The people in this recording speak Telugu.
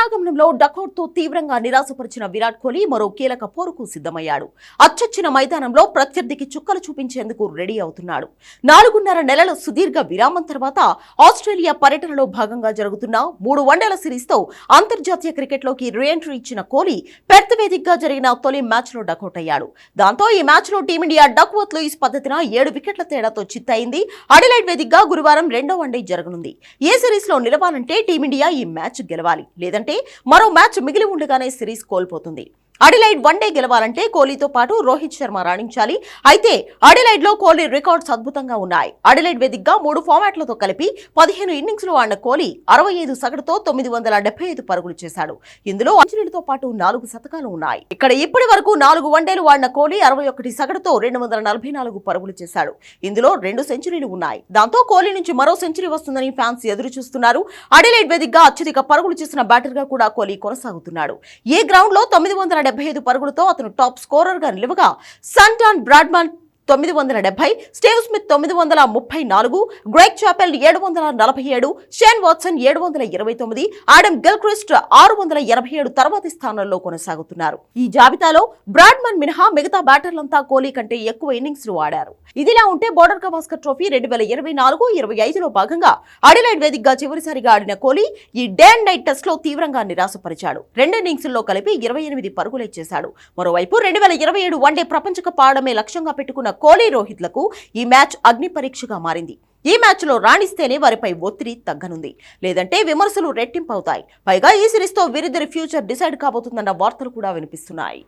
శరణాగమనంలో డకౌట్తో తీవ్రంగా నిరాశపరిచిన విరాట్ కోహ్లీ మరో కీలక పోరుకు సిద్ధమయ్యాడు. అచ్చొచ్చిన మైదానంలో ప్రత్యర్థికి చుక్కలు చూపించేందుకు రెడీ అవుతున్నాడు. నాలుగున్నర నెలల సుదీర్ఘ విరామం తర్వాత ఆస్ట్రేలియా పర్యటనలో భాగంగా జరుగుతున్న మూడు వన్డేల సిరీస్తో అంతర్జాతీయ క్రికెట్లోకి రీఎంట్రీ ఇచ్చిన కోహ్లీ పెర్త్ వేదికగా జరిగిన తొలి మ్యాచ్లో డకౌట్ అయ్యాడు. దాంతో ఈ మ్యాచ్లో టీమిండియా డక్వర్త్ లూయిస్ పద్ధతిన ఏడు వికెట్ల తేడాతో చిత్తయింది అడిలైడ్ వేదికగా గురువారం రెండో వన్డే జరగనుంది. ఏ సిరీస్లో నిలవాలంటే టీమిండియా ఈ మ్యాచ్ గెలవాలి. లేదంటే మరో మ్యాచ్ మిగిలి ఉండగానే సిరీస్ కోల్పోతుంది. అడిలైడ్ వన్డే గెలవాలంటే కోహ్లీతో పాటు రోహిత్ శర్మ రాణించాలి. అయితే అడిలైడ్లో కోహ్లీ రికార్డ్స్ అద్భుతంగా ఉన్నాయి. అడిలైడ్ వేదికగా మూడు ఫార్మాట్లతో కలిపి పదిహేను ఇన్నింగ్స్లో ఆడిన కోహ్లీ అరవై ఐదు సగటుతో తొమ్మిది వందల డెబ్బై ఐదు పరుగులు చేశాడు. ఇందులో అంజనీలతో పాటు నాలుగు శతకాలు ఉన్నాయి. ఇక్కడ ఇప్పటి వరకు నాలుగు వన్డేలు ఆడిన కోహ్లీ అరవై ఒకటి సగటుతో రెండు వందల నలభై నాలుగు పరుగులు చేశాడు. ఇందులో రెండు సెంచరీలు ఉన్నాయి. దాంతో కోహ్లీ నుంచి మరో సెంచరీ వస్తుందని ఫ్యాన్స్ ఎదురు చూస్తున్నారు. అడిలైడ్ వేదికగా అత్యధిక పరుగులు చేసిన బ్యాటర్గా కూడా కోహ్లీ కొనసాగుతున్నాడు. ఏ గ్రౌండ్లో తొమ్మిది వందల డెబ్బై ఐదు పరుగులతో అతను టాప్ స్కోరర్గా నిలువగా సంటాన్ బ్రాడ్మన్ తొమ్మిది వందల డెబ్బై స్టేవ్ స్మిత్ తొమ్మిది వందల ముప్పై నాలుగు గ్రెగ్ చాపెల్ ఏడు వందల నలభై ఏడు షేన్ వాట్సన్ ఏడు వందల ఇరవై తొమ్మిది ఆడమ్ గిల్క్రిస్ట్ ఆరు వందల ఎనభై ఏడు తర్వాతి స్థానంలో కొనసాగుతున్నారు. ఈ జాబితాలో బ్రాడ్మన్ మినహా మిగతా బ్యాటర్లంతా కోహ్లీ కంటే ఎక్కువ ఇన్నింగ్స్ ఆడారు. ఇదిలా ఉంటే బోర్డర్ గవాస్కర్ ట్రోఫీ రెండు వేల ఇరవై నాలుగు ఇరవై ఐదులో భాగంగా అడిలైడ్ వేదికగా చివరిసారిగా ఆడిన కోహ్లీ ఈ డే అండ్ నైట్ టెస్ట్లో తీవ్రంగా నిరాశపరిచాడు. రెండు ఇన్నింగ్స్లో కలిపి ఇరవై ఎనిమిది పరుగులే చేశాడు. మరోవైపు రెండు వేల ఇరవై ఏడు వన్డే ప్రపంచ కప్ ఆడమే లక్ష్యంగా పెట్టుకున్న కోహ్లీ రోహిత్లకు ఈ మ్యాచ్ అగ్ని పరీక్షగా మారింది. ఈ మ్యాచ్లో రాణిస్తేనే వారిపై ఒత్తిడి తగ్గనుంది. లేదంటే విమర్శలు రెట్టింపవుతాయి. పైగా ఈ సిరీస్తో వీరిద్దరి ఫ్యూచర్ డిసైడ్ కాబోతుందన్న వార్తలు కూడా వినిపిస్తున్నాయి.